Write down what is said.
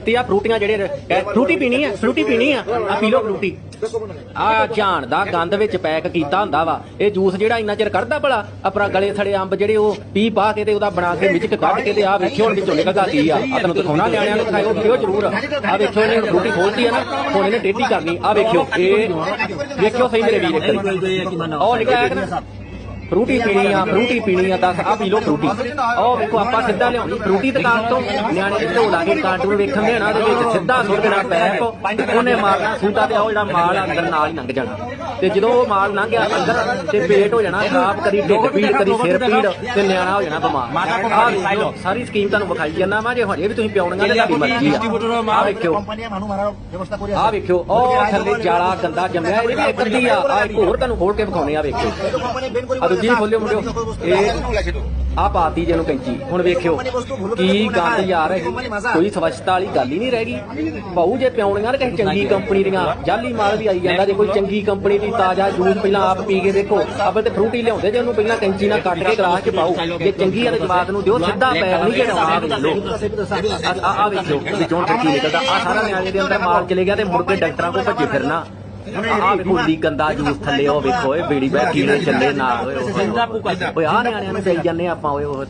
ਤੇ ਆ, ਫਰੂਟੀਆਂ ਜਿਹੜੇ ਫਰੂਟੀ ਪੀਣੀ ਆ, ਫਰੂਟੀ ਪੀਣੀ ਆ। ਆ ਪੀ ਲਓ ਫਰੂਟੀ। ਆ ਝਾਣ ਦਾ ਗੰਦ ਵਿੱਚ ਪੈਕ ਕੀਤਾ ਹੁੰਦਾ ਵਾ। ਇਹ ਜੂਸ ਜਿਹੜਾ ਇੰਨਾ ਚਿਰ ਕੱਢਦਾ ਭਲਾ, ਆਪਣਾ ਗਲੇ ਥੜੇ ਅੰਬ ਜਿਹੜੇ ਉਹ ਪੀ ਪਾ ਕੇ ਤੇ ਉਹਦਾ ਬਣਾ ਕੇ ਮਿਚਕ ਕੱਢ ਕੇ ਤੇ ਆ ਵੇਖਿਓ ਹੁਣ ਵਿੱਚੋਂ ਨਿਕਲਦਾ ਕੀ ਆ। ਆ ਤੈਨੂੰ ਦਿਖਾਉਣਾ ਨਿਆਣਿਆਂ ਨੂੰ ਖਾਇਓ ਪੀਓ ਜ਼ਰੂਰ। ਆ ਵੇਖਿਓ ਇਹਨੇ ਹੁਣ ਖੋਲਦੀ ਆ ਨਾ, ਹੁਣ ਇਹਨੇ ਟੇਢੀ ਕਰਨੀ। ਆ ਵੇਖਿਓ, ਇਹ ਵੇਖਿਓ ਸਹੀ ਮੇਰੇ ਵੀਰ ਇੱਕ ਵਾਰੀ। ਉਹ ਨਿਕਲਿਆ ਫਰੂਟੀ ਪੀਣੀ ਆ ਫਰੂਟੀ ਪੀਣੀ ਆ ਦੱਸ ਆ ਪੀ ਲੋ ਫਰੂਟੀ। ਉਹ ਵੇਖੋ ਆਪਾਂ ਸਿੱਧਾ ਲਿਆਉਣੀ। ਫਰੂਟੀ ਦੁਕਾਨ ਤੋਂ ਨਿਆਣੇ ਦੇ ਢੋਲਾ ਕੇ ਕਾਰਟੂਨ ਵੇਖਣ ਦੇ ਨਾ ਉਹਦੇ ਵਿੱਚ ਸਿੱਧਾ ਸੁੱਟਣਾ ਪੈਪ ਉਹਨੇ ਮਾਰਨਾ ਸੂਟਾ ਤੇ ਉਹ ਜਿਹੜਾ ਮਾਲ ਅੰਦਰ ਨਾਲ ਲੰਘ ਜਾਣਾ। ਤੇ ਜਦੋਂ ਉਹ ਮਾਲ ਲੰਘ ਗਿਆ ਅੰਦਰ ਤੇ ਪੇਟ ਹੋ ਜਾਣਾ ਖਰਾਬ ਕਦੀ ਢਿੱਡ ਪੀੜ ਕਦੀ ਸਿਰ ਪੀੜ ਤੇ ਨਿਆਣਾ ਹੋ ਜਾਣਾ ਬਿਮਾਰ। ਸਾਰੀ ਸਕੀਮ ਤੁਹਾਨੂੰ ਵਿਖਾਈ ਜਾਂਦਾ ਮੈਂ ਜੇ ਹਜੇ ਵੀ ਤੁਸੀਂ ਪਿਆਉਣੀਆਂ ਤਾਂ ਤੁਹਾਡੀ ਮਰਜ਼ੀ ਆ। ਆ ਵੇਖਿਓ। ਆ। ਵੇਖਿਓ ਉਹ ਥੱਲੇ ਜਾਲਾ ਗੰਦਾ ਜੰਮਿਆ ਇਹ ਵੀ ਇੱਕ ਅੱਧੀ ਆ ਆ ਹੋਰ ਤੁਹਾਨੂੰ ਖੋਲ ਕੇ ਵਿਖਾਉਣੇ ਆ ਵੇਖਿਓ। ਜੀ ਖੋਲਿਓ ਮੁੰਡਿਓ ਇਹ ਆ ਪਾਤੀ ਜਿਹਨੂੰ ਕੈਂਚੀ। ਹੁਣ ਵੇਖਿਓ ਕੀ ਗੱਲ ਯਾਰ ਇਹ ਕੋਈ ਸਵੱਛਤਾ ਵਾਲੀ ਗੱਲ ਹੀ ਨਹੀਂ ਰਹਿ ਗਈ। ਭਾਊ ਜੇ ਪਿਉਣੀਆਂ ਤੇ ਕਿਸੇ ਚੰਗੀ ਕੰਪਨੀ ਦੀਆਂ ਜਾਲੀ ਮਾਲ ਵੀ ਆਈ ਜਾਂਦਾ। ਜੇ ਕੋਈ ਚੰਗੀ ਕੰਪਨੀ ਦੀ ਤਾਜ਼ਾ ਜੂਸ ਪਹਿਲਾਂ ਆਪ ਪੀ ਕੇ ਦੇਖੋ ਅਬਲ ਤੇ ਫਰੂਟੀ ਲਿਆਉਂਦੇ ਜੇ ਉਹਨੂੰ ਪਹਿਲਾਂ ਕੈਂਚੀ ਨਾਲ ਕੱਟ ਕੇ ਗਲਾਸ 'ਚ ਪਾਓ। ਜੇ ਚੰਗੀ ਆ ਤੇ ਜਵਾਦ ਨੂੰ ਦਿਓ ਸਿੱਧਾ ਪੈਰ ਨਹੀਂ ਜਿਹੜਾ ਆ ਆ ਵੇਖੋ ਵਿੱਚੋਂ ਕੀ ਨਿਕਲਦਾ। ਆ ਸਾਰਾ ਨਿਆਣੇ ਦੇ ਅੰਦਰ ਮਾਲ ਚਲੇ ਗਿਆ ਤੇ ਮੁੜ ਕੇ ਡਾਕਟਰਾਂ ਕੋਲ ਭੱਜੇ ਫਿਰਨਾ। ਆ ਵੇਖੋ ਲੀ ਗੰਦਾ ਜੂਸ ਥੱਲੇ ਉਹ ਵੇਖੋ ਇਹ ਬੇੜੀ ਬੈਠੀ ਨੇ ਚੱਲੇ ਨਾਲ ਓਏ ਓਏ ਓਏ ਆ ਨਿਆਣਿਆਂ ਨੂੰ ਦੇਈ ਜਾਂਦੇ ਆਪਾਂ ਓਏ